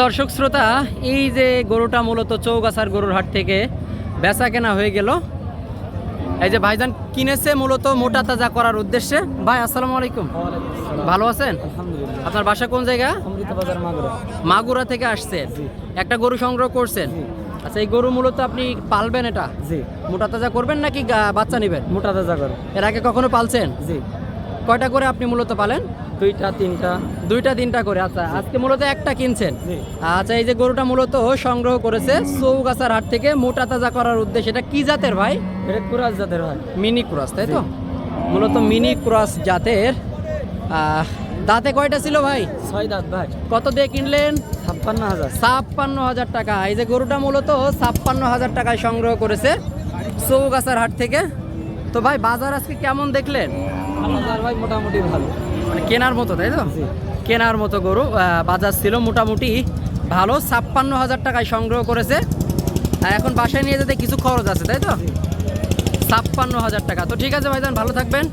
দর্শক শ্রোতা এই যে গরুটা মূলত চৌগাছার গরুর হাট থেকে বেচা কেনা হয়ে গেল। এই যে ভাইজান কিনেছে মূলত মোটা তাজা করার উদ্দেশ্যে। ভাই আসসালামু আলাইকুম। ভালো আছেন? আপনার বাসা কোন জায়গা? মাগুরা। থেকে আসছেন। একটা গরু সংগ্রহ করছেন। আচ্ছা এই গরু মূলত আপনি পালবেন এটা? জি। মোটা তাজা করবেন নাকি বাচ্চা নেবেন? মোটা তাজা করো এর আগে কখনো পালছেন? জি। কয়টা করে আপনি মূলত পালেন? দুইটা তিনটা দুইটা তিনটা করে। আচ্ছা আজকে মূলত একটা কিনছেন? আচ্ছা এই যে গরুটা মূলত সংগ্রহ করেছে চৌগাছার হাট থেকে মোটা তাজা করার উদ্দেশ্যে। এটা কি জাতের ভাই? এটা কুরাজ জাতের ভাই। মিনি ক্রস তাই তো? মূলত মিনি ক্রস জাতের। দাঁতে কয়টা ছিল ভাই? ছয় দাঁত ভাই। কত দিয়ে কিনলেন? ছাপ্পান্ন হাজার। ছাপ্পান্ন হাজার টাকা। এই যে গরুটা মূলত ছাপ্পান্ন হাজার টাকায় সংগ্রহ করেছে চৌগাছার হাট থেকে। তো ভাই বাজার আজকে কেমন দেখলেন? ভাই মোটামুটি ভালো। মানে কেনার মতো তাই তো? কেনার মতো গরু বাজার ছিল মোটামুটি ভালো ছাপ্পান্ন হাজার টাকায় সংগ্রহ করেছে। আর এখন বাসায় নিয়ে যেতে কিছু খরচ আছে তাই তো? ছাপ্পান্ন হাজার টাকা। তো ঠিক আছে ভাইজান ভালো থাকবেন।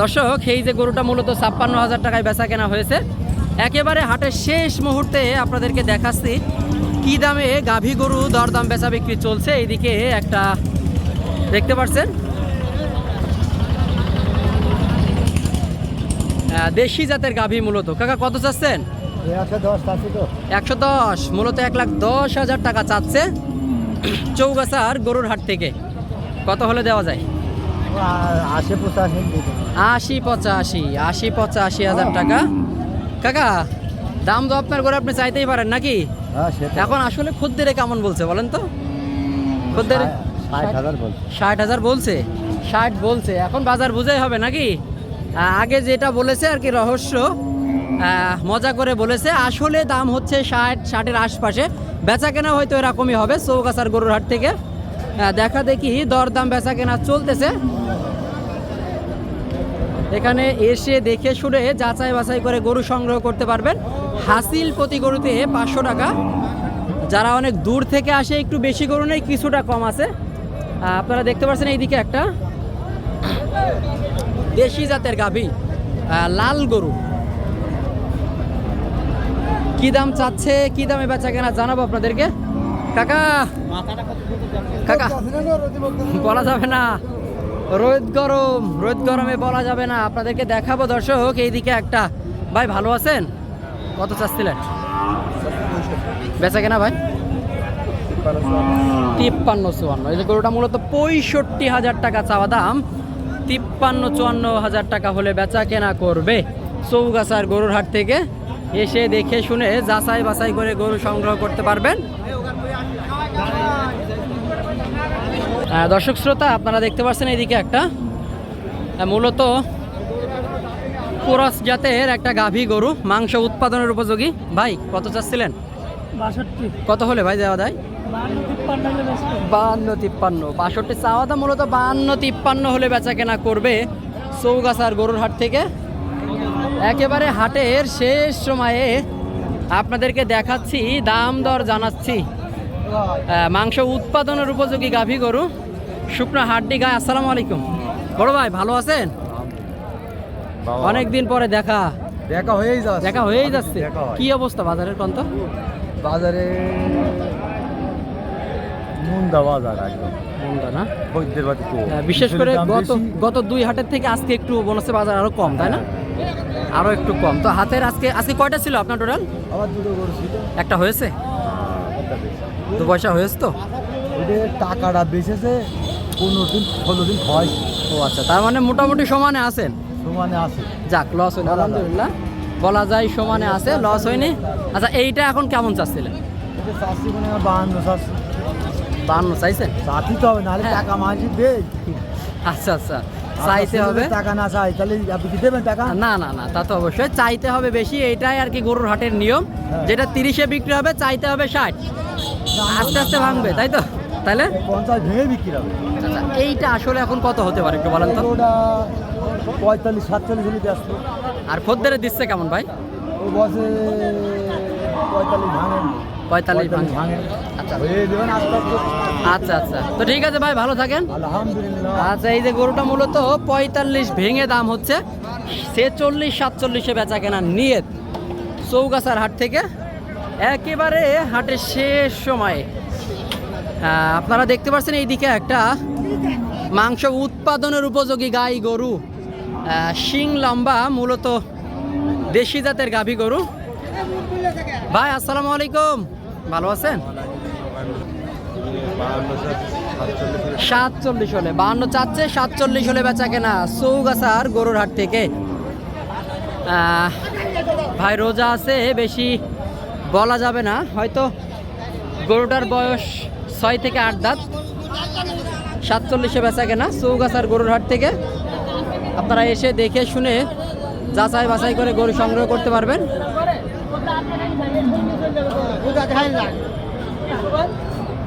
দর্শক এই যে গরুটা মূলত ছাপ্পান্ন হাজার টাকায় বেচা কেনা হয়েছে একেবারে হাটের শেষ মুহূর্তে আপনাদেরকে দেখাচ্ছি কি দামে গাভী গরু দরদাম বেচা বিক্রি চলছে। এইদিকে একটা দেখতে পাচ্ছেন দেশি জাতের গাভী মূলত। কাকা কত চাচ্ছেন? একশো দশ মূলত এক লাখ দশ হাজার টাকা চাচ্ছে। চৌগাছার গরুর হাট থেকে। কত হলে দেওয়া যায়? আশি পঁচাশি আশি পঁচাশি আশি পঁচাশি হাজার টাকা। কাকা দাম তো আপনার করে আপনি চাইতেই পারেন নাকি? হ্যাঁ এখন আসলে খদ্দেরে কেমন বলছে বলেন তো? খদ্দেরে ষাট হাজার বলছে ষাট বলছে। এখন বাজার বুঝাই হবে নাকি? আগে যেটা বলেছে আর কি রহস্য মজা করে বলেছে, আসলে দাম হচ্ছে ষাট, ষাটের আশপাশে। বেচা কেনা হয়তো এরকমই হবে চৌগাছার গরুর হাট থেকে। দেখা দেখি দরদাম বেচা কেনা চলতেছে। এখানে এসে দেখে শুনে যাচাই বাছাই করে গরু সংগ্রহ করতে পারবেন। হাসিল প্রতি গরুতে পাঁচশো টাকা। যারা অনেক দূর থেকে আসে, একটু বেশি গরু নেই, কিছুটা কম আছে। আপনারা দেখতে পাচ্ছেন এইদিকে একটা। দেশি জাতের গাভী লাল গরু। কি দাম চাচ্ছে, কি দামে বেচা কেনা জানাব আপনাদেরকে? কাকা কাকা, বলা যাবে না। রোদ গরম, রোদ গরমে বলা যাবে না। আপনাদেরকে দেখাবো দর্শক, এইদিকে একটা। ভাই, ভালো আছেন? কত চাচ্ছিলেন? বেচা কেনা ভাই? তিপ্পান্ন চুয়ান্ন। এই গরুটা মূলত পঁয়ষট্টি হাজার টাকা চাওয়া দাম। তিপ্পান্ন চুয়ান্ন হাজার টাকা হলে বেচা কেনা করবে। চৌগাছার গরুর হাট থেকে এসে দেখে শুনে যাচাই বাছাই করে গরু সংগ্রহ করতে পারবেন। দর্শক শ্রোতা আপনারা দেখতে পাচ্ছেন এইদিকে একটা মূলত কোরস জাতের একটা গাভী গরু মাংস উৎপাদনের উপযোগী। ভাই কত চাচ্ছিলেন? কত হলে ভাই দেওয়া যায়? বাহান্ন তিপ্পান্ন। বাষট্টি চাওয়া দাম মূলত বাহান্ন তিপ্পান্ন হলে বেচা কেনা করবে চৌগাছার গরুর হাট থেকে। একেবারে হাটের শেষ সময়ে আপনাদেরকে দেখাচ্ছি দাম দর জানাচ্ছি। মাংস উৎপাদনের উপযোগী গাভী গরু শুকনো হাড্ডি গায়ে আসসালামু আলাইকুম। বড় ভাই ভালো আছেন? অনেক দিন পরে দেখা। দেখা হয়েই যাচ্ছে। দেখা হয়েই যাচ্ছে। কি অবস্থা বাজারের কন্ত বাজারে মুন্দা বাজার একদম মন্দা না? খদ্দের বাতি কম হ্যাঁ, বিশেষ করে গত গত দুই হাটের থেকে আজকে একটু বোনাসের বাজার আরও কম তাই না? আরও একটু কম। তো হাতের আজকে আজকে কয়টা ছিল আপনার টোটাল আবার দুটো গরু ছিল একটা হয়েছে? দু পয়সা হয়েছে তো? টাকাটা বেঁচেছে পনেরো দিন ষোলো দিন হয় ও আচ্ছা তার মানে মোটামুটি সমানে আছেন? সমানে আছে। যাক লস হয়নি আলহামদুলিল্লাহ। বলা যায় সমানে আছে লস হয়নি। আচ্ছা এইটা এখন কেমন চাচ্ছিলেন? মানে বাহান্ন চাষি বান্ন চাইছেন? চাষি তো হবে নাহলে হ্যাঁ। টাকা মাঝি দে আচ্ছা আচ্ছা। চাইতে হবে? টাকা না চাই তাহলে আপনি কি দেবেন টাকা? না না না তা তো অবশ্যই। চাইতে হবে বেশি এইটাই আর কি গরুর হাটের নিয়ম। হ্যাঁ। যেটা তিরিশে বিক্রি হবে চাইতে হবে ষাট। আস্তে আস্তে ভাঙবে তাই তো? তাহলে? পঞ্চাশ ভেঙে বিক্রি হবে। আচ্ছা এইটা আসলে এখন কত হতে পারে একটু বলেন তো? পঁয়তাল্লিশ সাতচল্লিশ হলে ব্যস্ত আর খদ্দের দিচ্ছে কেমন ভাই? ওই বসে পঁয়তাল্লিশ ভাঙে পঁয়তাল্লিশ ভাঙে। আচ্ছা। আচ্ছা আচ্ছা। তো ঠিক আছে ভাই ভালো থাকেন। আচ্ছা এই যে গরুটা মূলত পঁয়তাল্লিশ ভেঙে দাম হচ্ছে। ছেচল্লিশ সাতচল্লিশে বেচা কেনা নিয়ে চৌগাছার হাট থেকে। একেবারে হাটের শেষ সময়ে। আপনারা দেখতে পাচ্ছেন এইদিকে একটা মাংস উৎপাদনের উপযোগী গাই গরু। শিং লম্বা মূলত দেশি জাতের গাভী গরু। ভাই আসসালামু আলাইকুম। ভালো আছেন? সাতচল্লিশ হলে, বাহান্ন চাচ্ছে, সাতচল্লিশ হলে বেচা কেনা চৌগাছার গরুর হাট থেকে। ভাই, রোজা আছে, বেশি বলা যাবে না। হয়তো গরুটার বয়স ছয় থেকে আট দাঁত। সাতচল্লিশে বেচা কেনা চৌগাছার গরুর হাট থেকে। আপনারা এসে দেখে শুনে যাচাই বাছাই করে গরু সংগ্রহ করতে পারবেন।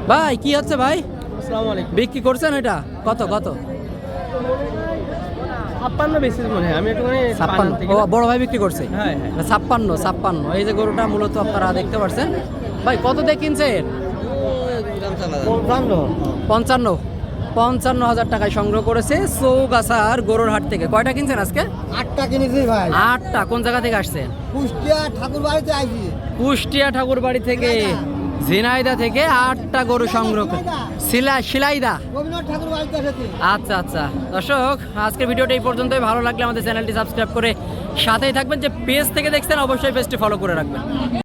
ভাই কি হচ্ছে ভাই? বিক্রি করছেন এটা? কত কত? ছাপ্পান্ন মনে হয়। আমি একটু ছাপ্পান্ন। বড় ভাই বিক্রি করছে? হ্যাঁ, হ্যাঁ। ছাপ্পান্ন ছাপ্পান্ন। এই যে গরুটা মূলত আপনারা দেখতে পাচ্ছেন ভাই কত দিয়ে কিনছেন? পঞ্চান্ন। পঞ্চান্ন হাজার টাকায় সংগ্রহ করেছে চৌগাছার গরুর হাট থেকে। কয়টা কিনছেন আজকে? আটটা কিনেছি ভাই। আটটা। কোন জায়গা থেকে আসছেন? কুষ্টিয়া ঠাকুর বাড়িতে আইছি। কুষ্টিয়া ঠাকুর বাড়ি থেকে ঝিনাইদা। থেকে আটটা গরু সংগ্রহ শিলা শিলাইদা? ঠাকুর আচ্ছা আচ্ছা। দর্শক আজকের ভিডিওটা এই পর্যন্তই। ভালো লাগলে আমাদের চ্যানেলটি সাবস্ক্রাইব করে সাথেই থাকবেন। যে পেজ থেকে দেখছেন অবশ্যই পেজটি ফলো করে রাখবেন।